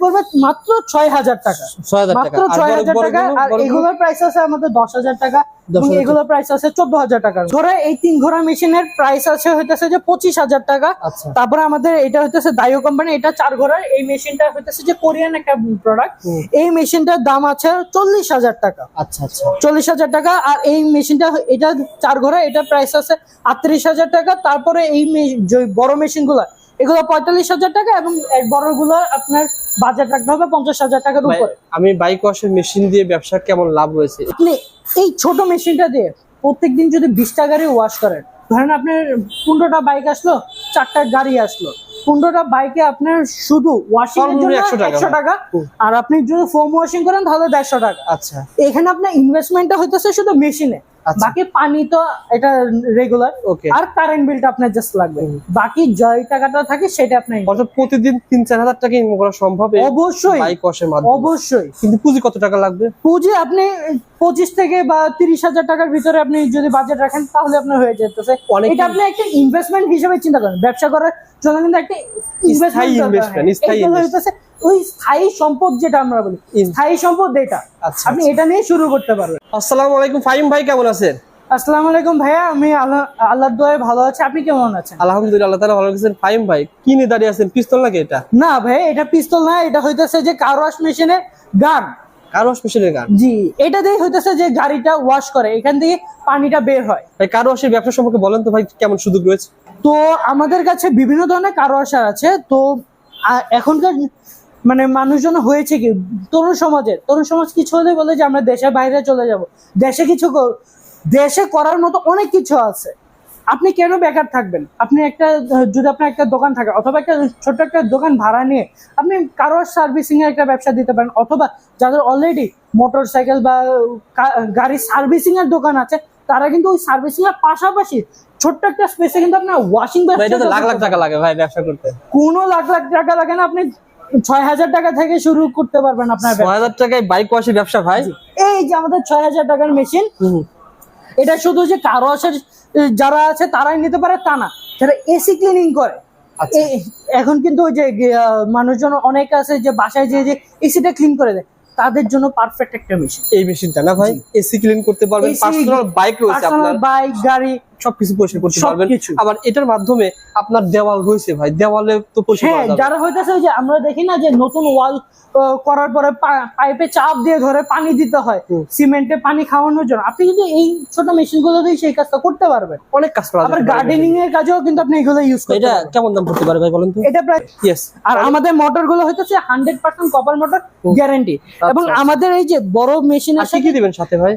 পড়বে মাত্র ছয় হাজার টাকা। মাত্র ছয় হাজার টাকা। আর এগুলোর প্রাইস আছে আমাদের দশ হাজার টাকা। 10,000 এগুলোর প্রাইস আছে চোদ্দ হাজার টাকা। ধরে এই তিন ঘোড়া মেশিনের প্রাইস আছে হইতেছে যে পঁচিশ হাজার টাকা। আচ্ছা। তারপরে আমাদের এটা হইতেছে দায়ো কোম্পানি এটা চার ঘোড়ার। এই মেশিনটা হইতেছে যে কোরিয়ান একটা প্রোডাক্ট এই মেশিনটার দাম আছে চল্লিশ হাজার টাকা। আচ্ছা আচ্ছা। চল্লিশ হাজার টাকা। আর এই মেশিনটা এটা চার ঘোড়া এটা প্রাইস আছে আটত্রিশ হাজার টাকা। তারপরে এই বড় মেশিনগুলা এগুলো পঁয়তাল্লিশ হাজার টাকা এবং বড়গুলো আপনার বাজার রাখতে হবে পঞ্চাশ হাজার টাকার উপরে। আমি বাইক ওয়াশের মেশিন দিয়ে ব্যবসা কেমন লাভ হয়েছে? আপনি এই ছোট মেশিনটা দিয়ে প্রত্যেকদিন যদি বিশটা গাড়ি ওয়াশ করেন ধরেন আপনার পনেরোটা বাইক আসলো চারটা গাড়ি আসলো পনেরোটা বাইকে আপনার শুধু ওয়াশিং এর সর্বনিম্ন জন্য 100 টাকা। একশো টাকা আর আপনি যদি ফোম ওয়াশিং করেন তাহলে দেড়শো টাকা। আচ্ছা। এখানে আপনার ইনভেস্টমেন্টটা হইতেছে শুধু মেশিনে। বাকি পানি তো এটা রেগুলার আর কারেন্ট বিলটা আপনার জাস্ট লাগবে। বাকি জয় টাকাটা থাকে সেটা আপনার অর্থাৎ প্রতিদিন তিন চার হাজার টাকা ইনকাম করা সম্ভব অবশ্যই। অবশ্যই। কিন্তু পুঁজি কত টাকা লাগবে? পুঁজি আপনি পঁচিশ থেকে বা তিরিশ হাজার টাকার ভিতরে আপনি যদি বাজেট রাখেন তাহলে আপনার হয়ে যেতেছে। এটা আপনি একটা ইনভেস্টমেন্ট হিসেবে চিন্তা করেন। ব্যবসা করার জন্য কিন্তু একটা ইনভেস্টমেন্ট ওই স্থায়ী সম্পদ যেটা আমরা বলি স্থায়ী সম্পদ এটা। আচ্ছা আপনি এটা নিয়ে শুরু করতে পারবেন। আসসালামু আলাইকুম ফাহিম ভাই কেমন আছেন? আসসালামু আলাইকুম ভাইয়া আমি আল্লাহ আল্লাহর দোয়ায় ভালো আছি। আপনি কেমন আছেন? আলহামদুলিল্লাহ আল্লাহ তাআলা ভালো আছেন ফাহিম ভাই কি নিয়ে দাঁড়িয়ে আছেন? পিস্তল নাকি এটা? না ভাই এটা পিস্তল না এটা হইতেছে যে কার ওয়াশ মেশিনের গান। কারও মেশিনের গান? জি এটা দিয়ে হইতেছে যে গাড়িটা ওয়াশ করে এখান থেকে পানিটা বের হয়। ভাই কারও ওয়াশের ব্যবসা সম্পর্কে বলেন তো ভাই কেমন সুযোগ রয়েছে? তো আমাদের কাছে বিভিন্ন ধরনের কার ওয়াশার আছে। তো এখনকার মানে মানুষজন হয়েছে কি? তরুণ সমাজের। তরুণ সমাজ কিছু হলে বলে যে আমরা দেশের বাইরে চলে যাব। দেশে কিছু দেশে করার মতো অনেক কিছু আছে। আপনি কেন বেকার থাকবেন? আপনি একটা যদি আপনার একটা দোকান থাকে অথবা একটা ছোট্ট একটা দোকান ভাড়া নিয়ে আপনি কারও সার্ভিসিং এর একটা ব্যবসা দিতে পারেন অথবা যাদের অলরেডি মোটর সাইকেল বা গাড়ি সার্ভিসিং এর দোকান আছে তারা কিন্তু ওই সার্ভিসিং এর পাশাপাশি ছোট্ট একটা স্পেসে কিন্তু আপনার ওয়াশিং লাখ লাখ টাকা লাগে ভাই ব্যবসা করতে। কোনো লাখ লাখ টাকা লাগে না আপনি ছয় হাজার টাকা থেকে শুরু করতে পারবেন আপনার ছয় হাজার টাকায় বাইক ওয়াশের ব্যবসা ভাই? এই যে আমাদের ছয় হাজার টাকার মেশিন এটা শুধু যে কারও আসের যারা আছে তারাই নিতে পারে তা না। যারা এসি ক্লিনিং করে আচ্ছা। এখন কিন্তু ওই যে মানুষজন অনেক আছে যে বাসায় যে যে এসিটা ক্লিন করে দেয় তাদের জন্য পারফেক্ট একটা মেশিন এই মেশিনটা না ভাই? এসি ক্লিন করতে পারবেন। পার্সোনাল বাইক রয়েছে আপনার। বাইক গাড়ি সবকিছু পরিষ্কার করতে পারবেন। আবার এটার মাধ্যমে আপনার দেওয়াল রয়েছে ভাই। দেওয়ালে তো পরিষ্কার যারা হইতেছে যে আমরা দেখি না যে নতুন ওয়াল করার পরে পাইপে চাপ দিয়ে ধরে পানি দিতে হয়। সিমেন্টে পানি খাওয়ানোর জন্য। আপনি কিন্তু এই ছোট মেশিনগুলো দিয়ে সেই কাজটা করতে পারবেন। অনেক কাজ করা আবার গার্ডেনিং এর কাজেও কিন্তু আপনি এগুলো ইউজ করতে এটা কেমন দাম পড়তে পারে ভাই বলেন তো? এটা প্রায় ইয়েস আর আমাদের মোটরগুলো হইতেছে hundred percent copper motor. Guarantee এবং আচ্ছা। আমাদের এই যে বড় মেশিনের কি কি দিবেন সাথে ভাই?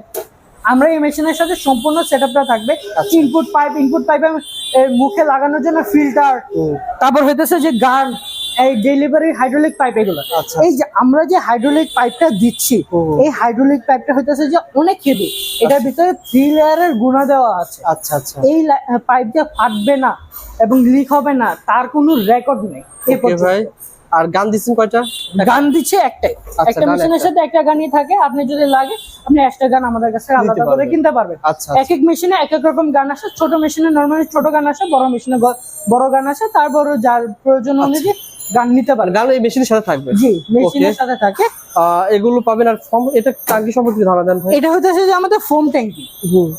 আমরা এই মেশিনের সাথে সম্পূর্ণ সেটআপটা থাকবে। আচ্ছা। ইনপুট পাইপ ইনপুট পাইপে মুখে লাগানোর জন্য ফিল্টার তারপর হইতেছে যে গান এই ডেলিভারি হাইড্রোলিক পাইপ এগুলো। আচ্ছা। এই যে আমরা যে হাইড্রোলিক পাইপটা দিচ্ছি। এই হাইড্রোলিক পাইপটা হইতেছে যে অনেক হেভি এটার ভিতরে থ্রি লেয়ারের গুণা দেওয়া আছে। আচ্ছা আচ্ছা। এই পাইপ দিয়ে ফাটবে না এবং লিক হবে না তার কোনো রেকর্ড নেই। এই ভাই। আর গান দিচ্ছেন কয়টা? গান দিচ্ছে একটাই আচ্ছা, একটা মেশিনের সাথে একটা গানই থাকে আপনি যদি লাগে আপনি একটা গান আমাদের কাছে আলাদা করে কিনতে পারবেন। আচ্ছা এক এক মেশিনে এক এক রকম গান আসে ছোট মেশিনে নর্মালি ছোট গান আসে বড় মেশিনে বড় গান আসে তারপর যার প্রয়োজন আচ্ছা। অনুযায়ী গান নিতে পারবে গান এই মেশিনের সাথে থাকবে? জি মেশিনের সাথে থাকে। এগুলো পাবেন আর ফর্ম এটা টাঙ্কি সম্পর্কে ধারণা দেন এটা হইতেছে যে আমাদের ফোম ট্যাঙ্কি।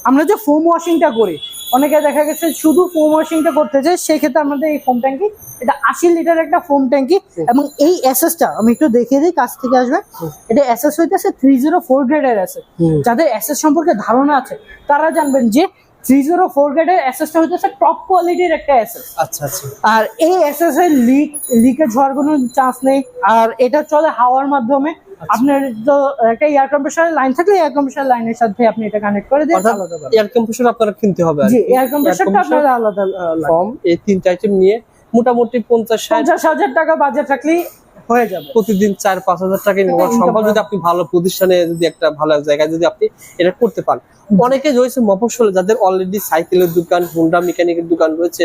আমরা যে ফোম ওয়াশিংটা করি অনেকে দেখা গেছে শুধু ফোম ওয়াশিংটা করতে চায় সেক্ষেত্রে আমাদের এই ফোম ট্যাঙ্কি এটা আশি লিটার একটা ফোম ট্যাঙ্কি এবং এই এসএসটা আমি একটু দেখিয়ে দিই কাছ থেকে আসবে। এটা এসএস হইতেছে থ্রি জিরো ফোর গ্রেডের অ্যাসেস যাদের অ্যাসেস সম্পর্কে ধারণা আছে তারা জানবেন যে থ্রি জিরো ফোর গ্রেডের এসএসটা হইতেছে টপ কোয়ালিটির একটা এসএস আচ্ছা আচ্ছা। আর এই এসএস এর লিক লিকেজ হওয়ার কোনো চান্স নেই। আর এটা চলে হাওয়ার মাধ্যমে। আপনার তো একটা এয়ার কম্প্রেসার লাইন থাকলে এয়ার কম্প্রেসার লাইনের সাথে আপনি এটা কানেক্ট করে দিয়ে এয়ার কম্প্রেসর আপনারা কিনতে হবে জি এয়ার কম্প্রেসারটা compressor, আপনার আলাদা ফর্ম এই তিনটা আইটেম নিয়ে মোটামুটি পঞ্চাশ ষাট হাজার টাকা বাজেট রাখলেই হয়ে যাবে। প্রতিদিন চার পাঁচ হাজার টাকা ইনকাম সম্ভব। যদি আপনি ভালো প্রতিষ্ঠানে যদি একটা ভালো জায়গায় যদি আপনি এটা করতে পারেন অনেকে রয়েছে মফসলে যাদের অলরেডি সাইকেলের দোকান হুন্ডা মেকানিকের দোকান রয়েছে।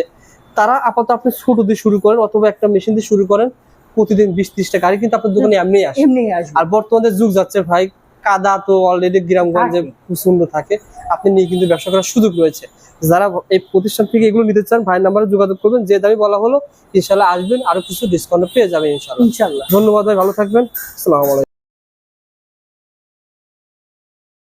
তারা আপাতত আপনি ছোট দিয়ে শুরু করেন অথবা একটা মেশিন দিয়ে শুরু করেন। প্রতিদিন বিশ ত্রিশটা গাড়ি কিন্তু আপনার দোকানে এমনি আসে। আর বর্তমানে যুগ যাচ্ছে ভাই কাদা তো অলরেডি গ্রামগঞ্জে। প্রচণ্ড থাকে। আপনি নিয়ে কিন্তু ব্যবসা করার সুযোগ রয়েছে। যারা এই প্রতিষ্ঠান থেকে এগুলো নিতে চান ভাই নাম্বারে যোগাযোগ করবেন। যে দামি বলা হলো ইনশাল্লাহ আসবেন। আরও কিছু ডিসকাউন্ট পেয়ে যাবেন ইনশাল্লাহ ইনশাল্লাহ ধন্যবাদ ভাই ভালো থাকবেন। আসসালামু আলাইকুম।